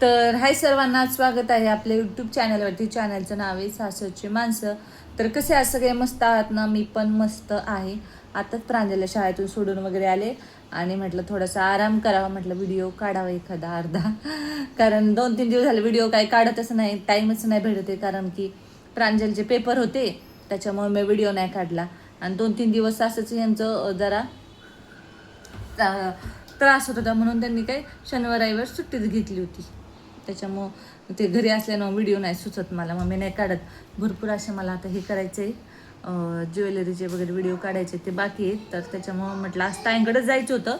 तर हाय सर्वांना स्वागत आहे आपल्या यूट्यूब चॅनलवरती चॅनलचं नाव आहे सासरची माणसं. तर कसे आज सगळे मस्त आहात ना? मी पण मस्त आहे. आताच प्रांजलला शाळेतून सोडून वगैरे आले. आणि म्हटलं थोडासा आराम करावा. म्हटलं व्हिडिओ काढावा एखादा अर्धा. कारण दोन तीन दिवस झाले व्हिडिओ काही काढतच नाही. टाईमच नाही भेटत आहे. कारण की प्रांजलचे पेपर होते त्याच्यामुळे मी व्हिडिओ नाही काढला. आणि दोन तीन दिवस असंच यांचं जरा त्रास होत होता म्हणून त्यांनी काही शनिवार रविवार सुट्टीच घेतली होती. त्याच्यामुळं ते घरी असल्यानं व्हिडिओ नाही सुचत मला. मग मी नाही काढत. भरपूर असे मला आता हे करायचे. आहे ज्वेलरीचे वगैरे व्हिडिओ काढायचे. ते बाकी आहेत. तर त्याच्यामुळं म्हटलं आज ताईंकडे जायचं होतं.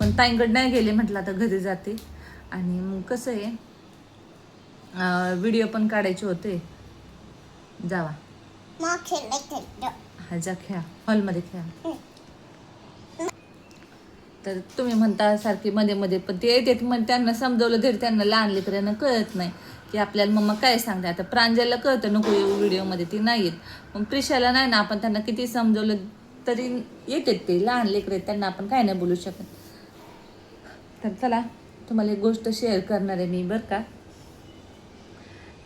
पण ताईंकडे नाही गेले म्हटलं आता घरी जाते. आणि मग कसं आहे व्हिडिओ पण काढायचे होते. जावा. हा जा खेळा. हॉलमध्ये खेळा. तर तुम्ही म्हणता सारखी मध्ये मध्ये पण ते येतात मग त्यांना समजवलं तरी त्यांना लहान लेकरांना कळत नाही. की आपल्याला मम्मा काय सांगते आता प्रांजलला कळतं नको येऊ व्हिडिओमध्ये ती नाही येत. मग प्रिशाला नाही ना आपण त्यांना किती समजवलं तरी येतात ते लहान लेकरे आहेत त्यांना आपण काय नाही बोलू शकत. तर चला तुम्हाला एक गोष्ट शेअर करणार आहे मी बरं का?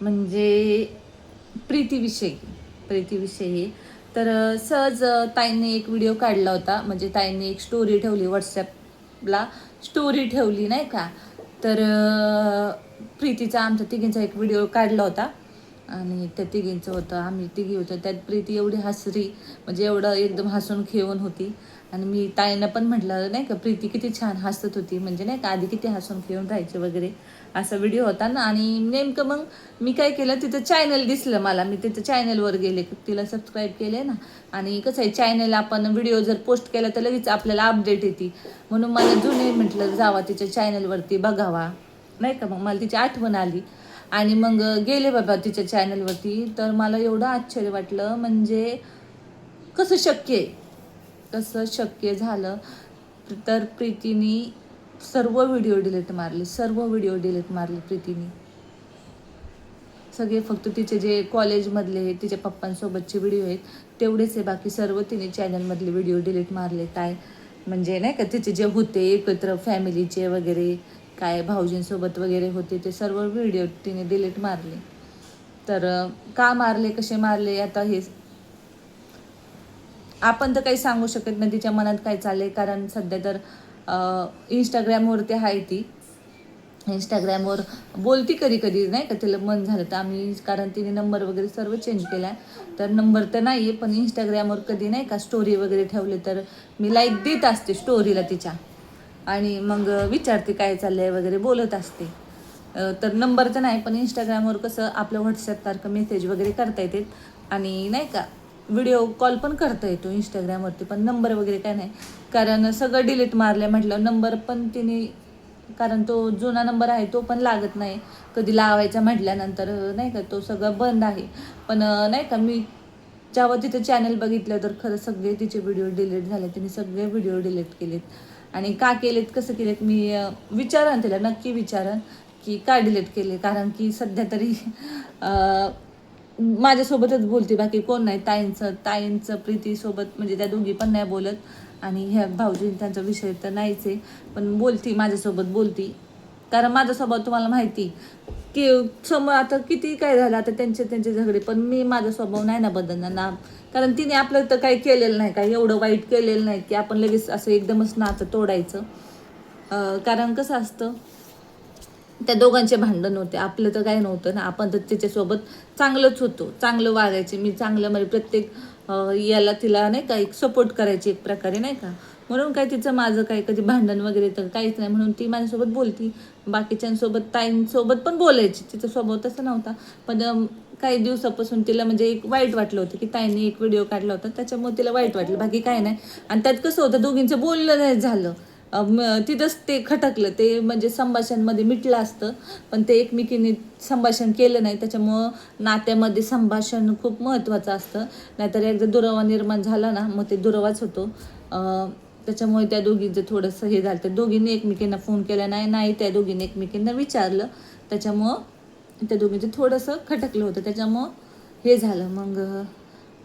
म्हणजे प्रीतीविषयी प्रीतीविषयी. तर सहज ताईने ताईंनी एक व्हिडिओ काढला होता. म्हणजे ताईंनी एक स्टोरी ठेवली व्हॉट्सॲपला स्टोरी ठेवली नाही का? तर प्रीतीचा आमच्या तिघींचा एक व्हिडिओ काढला होता. आणि त्या तिघींचं होतं आम्ही तिघी होतो. त्यात प्रीती एवढी हसरी म्हणजे एवढं एकदम हसून खेळून होती. आणि मी ताईनं पण म्हटलं नाही का प्रीती किती छान हसत होती. म्हणजे नाही का आधी किती हसून खेळून राहायचे वगैरे. असा व्हिडिओ होता ना. आणि नेमकं मग मी काय केलं तिथं चॅनल दिसलं मला. मी तिथं चॅनलवर गेले. तिला सबस्क्राईब केले ना. आणि कसं आहे चॅनल आपण व्हिडिओ जर पोस्ट केला तर लगेच आपल्याला अपडेट येते. म्हणून मला जुने म्हटलं जावा तिच्या चॅनलवरती बघावा. नाही का मग मला तिची आठवण आली. आणि मग गेले बाबा तिच्या चॅनलवरती तर मला एवढं आश्चर्य वाटलं. म्हणजे कसं शक्य आहे? कसं शक्य झालं? तर प्रीतीने सर्व व्हिडिओ डिलीट मारले. सर्व व्हिडिओ डिलीट मारले प्रीतीने. सगळे फक्त तिचे जे कॉलेजमधले तिच्या पप्पांसोबतचे व्हिडिओ आहेत तेवढेच आहे. बाकी सर्व तिने चॅनलमधले व्हिडिओ डिलीट मारले. काय म्हणजे नाही का तिचे जे होते एकत्र फॅमिलीचे वगैरे काय भाऊजींसोबत वगैरे होते ते सर्व व्हिडिओ तिने डिलीट मारले. तर का मारले कसे मारले आता हे आपण तर काही सांगू शकत नाही तिच्या मनात काय चालले कारण सध्या तर इंस्टाग्रामवरती आहे ती. इंस्टाग्रामवर बोलती कधी कधी नाही का तिला मन झालं तर आम्ही कारण तिने नंबर वगैरे सर्व चेंज केला आहे तर नंबर तर नाही आहे पण इंस्टाग्रामवर कधी नाही का स्टोरी वगैरे ठेवले तर मी लाईक देत असते स्टोरीला तिच्या. आणि मग विचारते काय चाललं आहे वगैरे बोलत असते. तर नंबर तर नाही पण इंस्टाग्रामवर कसं आपलं व्हॉट्सॲपसारखं मेसेज वगैरे करता येते. आणि नाही का व्हिडिओ कॉल पण करता येतो इंस्टाग्रामवरती पण नंबर वगैरे काय नाही. कारण सगळं डिलीट मारलं म्हटलं नंबर पण तिने कारण तो जुना नंबर आहे तो पण लागत नाही. कधी लावायचा म्हटल्यानंतर नाही का तो सगळं बंद आहे. पण नाही का मी जेव्हा तिचं चॅनल बघितलं तर खरं सगळे तिचे व्हिडिओ डिलीट झाले तिने सगळे व्हिडिओ डिलीट केलेत. आणि का केलेत कसं केलेत मी विचारन तिला नक्की विचारन की का डिलीट केले? कारण की सध्या तरी माझ्यासोबतच बोलते बाकी कोण नाही ताईंचं ताईंचं प्रीतीसोबत म्हणजे त्या दोघी पण नाही बोलत. आणि ह्या भाऊजी त्यांचा विषय तर नाहीच आहे. पण बोलती माझ्यासोबत बोलती. कारण माझा स्वभाव तुम्हाला माहिती की समोर आता किती काय झालं आता त्यांचे त्यांचे झगडे पण मी माझा स्वभाव नाही ना बदलणार ना. कारण तिने आपलं तर काही केलेलं नाही काही एवढं वाईट केलेलं नाही की आपण लगेच असं एकदमच नातं तोडायचं. कारण कसं असतं त्या दोघांचे भांडण होते आपलं तर काही नव्हतं ना. आपण तर तिच्यासोबत चांगलंच होतो चांगलं वागायचे. मी चांगलं म्हणजे प्रत्येक याला तिला नाही का एक सपोर्ट करायची एक प्रकारे नाही का? म्हणून काय तिचं माझं काही कधी भांडण वगैरे तर काहीच नाही. म्हणून ती माझ्यासोबत बोलती. बाकीच्यांसोबत ताईंसोबत पण बोलायची. तिचा स्वभाव तसा नव्हता. पण काही दिवसापासून तिला म्हणजे एक वाईट वाटलं होतं की ताईंनी एक व्हिडिओ काढला होता. त्याच्यामुळे तिला वाईट वाटलं. बाकी काय नाही. आणि त्यात कसं होतं दोघींचं बोललं नाही झालं. तिथंच ते खटकलं. ते म्हणजे संभाषणमध्ये मिटलं असतं. पण ते एकमेकीने संभाषण केलं नाही. त्याच्यामुळं नात्यामध्ये संभाषण खूप महत्त्वाचं असतं. नाहीतर एकदा दुरावा निर्माण झाला ना मग ते दुरावाच होतो. त्याच्यामुळे त्या दोघींचं थोडंसं हे झालं. तर दोघींनी एकमेकींना फोन केला नाही नाही त्या दोघींनी एकमेकींना विचारलं. त्याच्यामुळं त्या दोघींचं थोडंसं खटकलं होतं. त्याच्यामुळं हे झालं. मग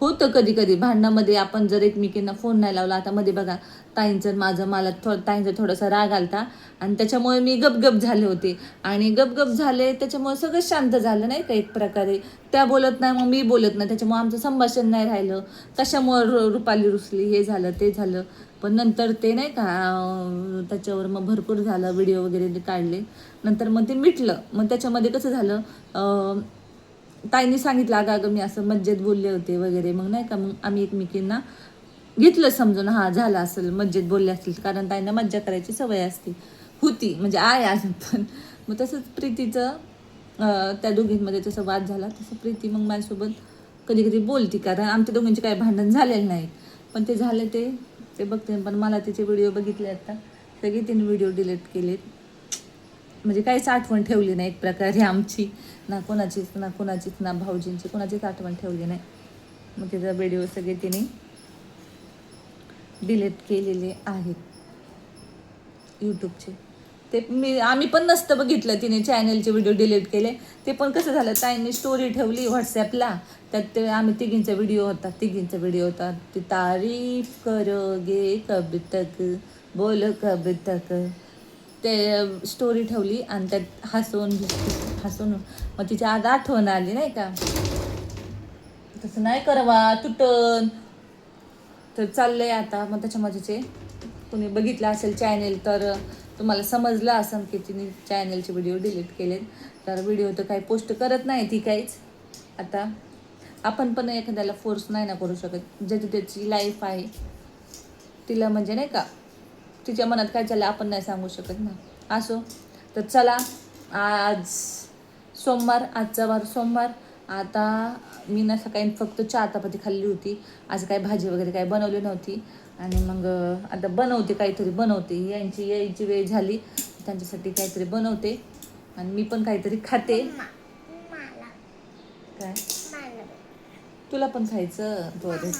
होतं कधी कधी भांडणामध्ये आपण जर एकमेकींना फोन नाही लावला आता मध्ये बघा ताईंचं माझं मला थो ताईंचा थोडासा राग आलता. आणि त्याच्यामुळे मी गपगप झाले होते. आणि गपगप झाले त्याच्यामुळे सगळं शांत झालं नाही का एक प्रकारे. त्या बोलत नाही मग मी बोलत नाही. त्याच्यामुळे आमचं संभाषण नाही राहिलं. कशामुळे रु- रुपाली रुसली? हे झालं ते झालं. पण नंतर ते नाही का त्याच्यावर मग भरपूर झालं व्हिडिओ वगैरे ते काढले. नंतर मग ते मिटलं. मग त्याच्यामध्ये कसं झालं ताईंनी सांगितलं अगं अगं मी असं मज्जेत बोलले होते वगैरे. मग नाही का मग आम्ही एकमेकींना घेतलं समजून हा झाला असेल मज्जेत बोलले असतील. कारण ताईंना मज्जा करायची सवय असते. होती म्हणजे आहे अजून पण. मग तसंच प्रीतीचं त्या दोघींमध्ये जसं वाद झाला तसं प्रीती मग माझ्यासोबत कधी कधी बोलती. कारण आमच्या दोघींचे काही भांडण झालेलं नाही पण ते झालं ते ते बघते पण मला तिचे व्हिडिओ बघितले आता. सगळे तिने व्हिडिओ डिलीट केलेत. म्हणजे काहीच आठवण ठेवली नाही एक प्रकारे आमची. ना कोणाचीच ना कोणाचीच ना भाऊजींची. कोणाचीच आठवण ठेवली नाही. मग त्याचा व्हिडिओ सगळे तिने डिलीट केलेले आहेत. यूट्यूबचे ते मी आम्ही पण नसतं बघितलं तिने चॅनलचे व्हिडिओ डिलीट केले. ते पण कसं झालं ताईंनी स्टोरी ठेवली व्हॉट्सॲपला त्यात ते आम्ही तिघींचा व्हिडिओ होता तिघींचा व्हिडिओ होता. ती तारीफ करोगे कब तक बोल कब तक. ते स्टोरी ठेवली आणि त्यात हसून हसून मग तिची आज आठवण आली नाही का? तसं नाही करवा तुटन. तर चाललंय आता मग त्याच्यामध्ये ते तुम्ही बघितलं असेल चॅनेल तर तुम्हाला समजलं असं की तिने चॅनलचे व्हिडिओ डिलीट केलेत तर व्हिडिओ तर काही पोस्ट करत नाही ती काहीच. आता आपण पण एखाद्याला फोर्स नाही ना करू शकत. ज्याची त्याची लाईफ आहे तिला म्हणजे नाही का तिच्या मनात काय चाललं आपण नाही सांगू शकत ना. असो. तर चला आज सोमवार आजचा वार सोमवार. आता मी ना सकाळी फक्त चहा चपाती खाल्ली होती. आज काय भाजी वगैरे काय बनवली नव्हती. आणि मग आता बनवते काहीतरी बनवते. यांची यायची वेळ झाली. त्यांच्यासाठी काहीतरी बनवते. आणि मी पण काहीतरी खाते. मला काय तुला पण खायचं? बरं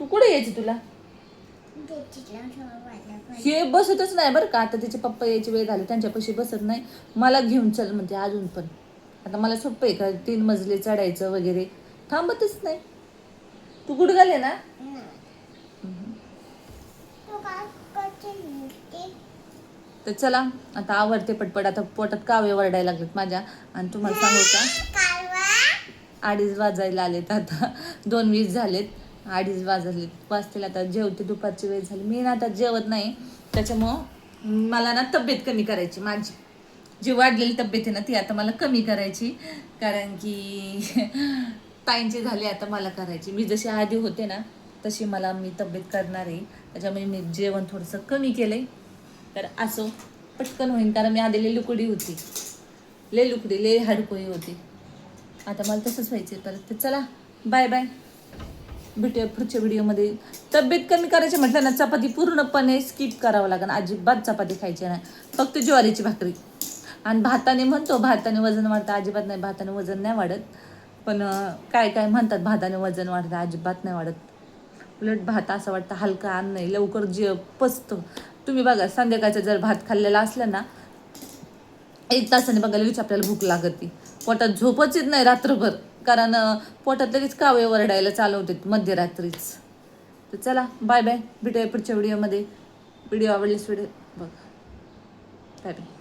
तू कुठे यायची तुला? हे बसतच नाही बरं का. आता तिचे पप्पा यायची वेळ झाली. त्यांच्यापाशी बसत नाही. मला घेऊन चल म्हणते अजून पण. आता मला सोपं आहे का? तीन मजले चढायचं वगैरे. थांबतच नाही. तू कुठं आहे ना? तर चला आता आवडते पटपट. आता पोटात कावे वरडायला लागलेत माझ्या. आणि तुम्हाला सांगू का? अडीच वाजायला आलेत आता. दोन वीस झालेत. अडीच वाजलेत. वाजतील आता. जेवते दुपारची वेळ झाली. मी ना आता जेवत नाही. त्याच्यामुळं मला ना तब्येत कमी करायची. माझी जी वाढलेली तब्येत आहे ना ती आता मला कमी करायची. कारण की ताईंची झाली आता मला करायची. मी जशी आधी होते ना तशी मला मी तब्येत करणार आहे. त्याच्यामुळे मी जेवण थोडंसं कमी केलं आहे तर असो पटकन होईन. कारण मी आधी लेलुकडी होती. लई लुकडी लई होती. आता मला तसंच व्हायचं आहे परत. तर चला बाय बाय भेटूया पुढच्या व्हिडिओमध्ये. तब्येत कमी करायची म्हटलं ना चपाती पूर्णपणे स्किप करावं लागेल. अजिबात चपाती खायची नाही. फक्त ज्वारीची भाकरी. आणि भाताने म्हणतो भाताने वजन वाढतं अजिबात नाही भाताने वजन नाही वाढत. पण काय काय म्हणतात भाताने वजन वाढतं अजिबात नाही वाढत. उलट भात असं वाटतं हलका अन्न नाही लवकर जे पचतं. तुम्ही बघा संध्याकाळचा जर भात खाल्लेला असला ना एक तासाने बघायला लगेच आपल्याला भूक लागते. पोटात झोपच येत नाही रात्रभर. कारण पोटात लगेच कावे वरडायला चालवते मध्यरात्रीच. तर चला बाय बाय भेटूया पुढच्या व्हिडिओमध्ये व्हिडिओ आवडलेच व्हिडिओ बघ. Bye bye